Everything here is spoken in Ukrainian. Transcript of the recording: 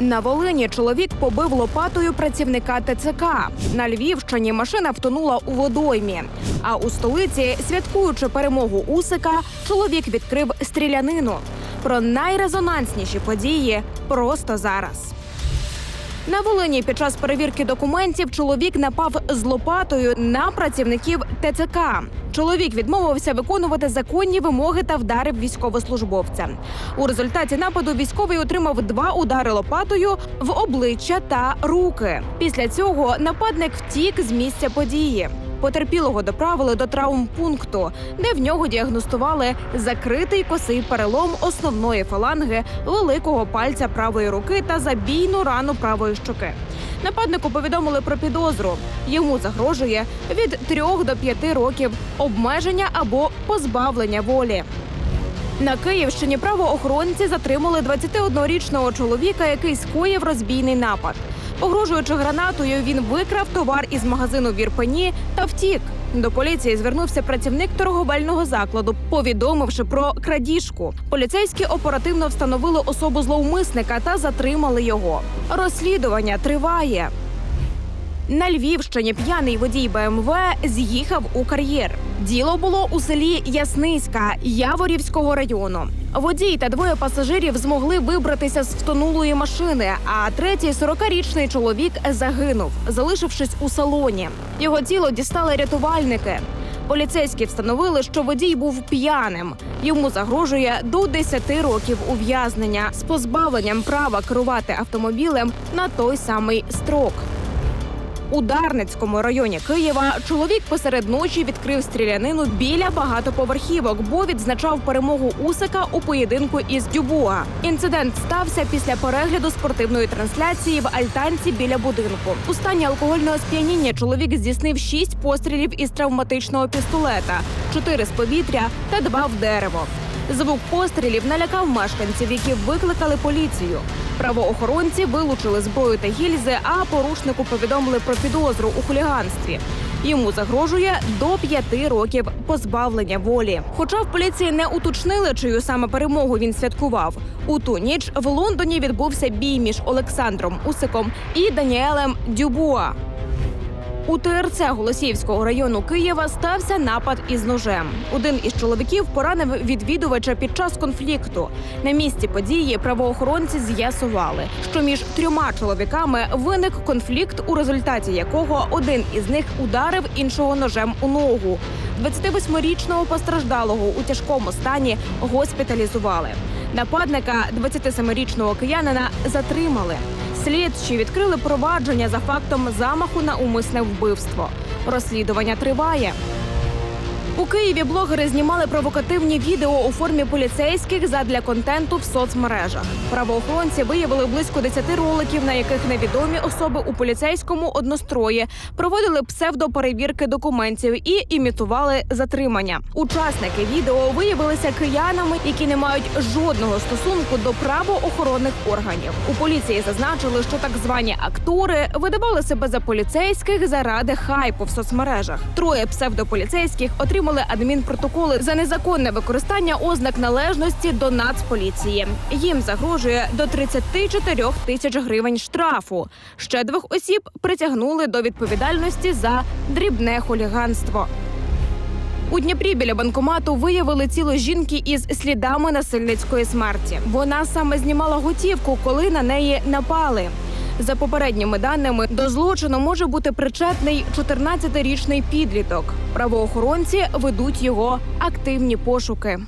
На Волині чоловік побив лопатою працівника ТЦК. На Львівщині машина втонула у водоймі. А у столиці, святкуючи перемогу Усика, чоловік відкрив стрілянину. Про найрезонансніші події просто зараз. На Волині під час перевірки документів чоловік напав з лопатою на працівників ТЦК. Чоловік відмовився виконувати законні вимоги та вдарив військовослужбовця. У результаті нападу військовий отримав два удари лопатою в обличчя та руки. Після цього нападник втік з місця події. Потерпілого доправили до травмпункту, де в нього діагностували закритий косий перелом основної фаланги великого пальця правої руки та забійну рану правої щоки. Нападнику повідомили про підозру. Йому загрожує від 3 до 5 років обмеження або позбавлення волі. На Київщині правоохоронці затримали 21-річного чоловіка, який скоїв розбійний напад. Погрожуючи гранатою, він викрав товар із магазину в Ірпені та втік. До поліції звернувся працівник торговельного закладу, повідомивши про крадіжку. Поліцейські оперативно встановили особу зловмисника та затримали його. Розслідування триває. На Львівщині п'яний водій БМВ з'їхав у кар'єр. Діло було у селі Ясниська Яворівського району. Водій та двоє пасажирів змогли вибратися з втонулої машини. А третій 40-річний чоловік загинув, залишившись у салоні. Його тіло дістали рятувальники. Поліцейські встановили, що водій був п'яним. Йому загрожує до 10 років ув'язнення з позбавленням права керувати автомобілем на той самий строк. У Дарницькому районі Києва чоловік посеред ночі відкрив стрілянину біля багатоповерхівок, бо відзначав перемогу Усика у поєдинку із Дюбуа. Інцидент стався після перегляду спортивної трансляції в альтанці біля будинку. У стані алкогольного сп'яніння чоловік здійснив шість пострілів із травматичного пістолета, чотири з повітря та два в дерево. Звук пострілів налякав мешканців, які викликали поліцію. Правоохоронці вилучили зброю та гільзи, а порушнику повідомили про підозру у хуліганстві. Йому загрожує до п'яти років позбавлення волі. Хоча в поліції не уточнили, чию саме перемогу він святкував. У ту ніч в Лондоні відбувся бій між Олександром Усиком і Даніелем Дюбуа. У ТРЦ Голосіївського району Києва стався напад із ножем. Один із чоловіків поранив відвідувача під час конфлікту. На місці події правоохоронці з'ясували, що між трьома чоловіками виник конфлікт, у результаті якого один із них ударив іншого ножем у ногу. 28-річного постраждалого у тяжкому стані госпіталізували. Нападника 27-річного киянина затримали. Слідчі відкрили провадження за фактом замаху на умисне вбивство. Розслідування триває. У Києві блогери знімали провокативні відео у формі поліцейських задля контенту в соцмережах. Правоохоронці виявили близько 10 роликів, на яких невідомі особи у поліцейському однострої проводили псевдоперевірки документів і імітували затримання. Учасники відео виявилися киянами, які не мають жодного стосунку до правоохоронних органів. У поліції зазначили, що так звані актори видавали себе за поліцейських заради хайпу в соцмережах. Троє псевдополіцейських отримали адмінпротоколи за незаконне використання ознак належності до нацполіції. Їм загрожує до 34 тисяч гривень штрафу. Ще двох осіб притягнули до відповідальності за дрібне хуліганство. У Дніпрі біля банкомату виявили тіло жінки із слідами насильницької смерті. Вона саме знімала готівку, коли на неї напали. За попередніми даними, до злочину може бути причетний 14-річний підліток. Правоохоронці ведуть його активні пошуки.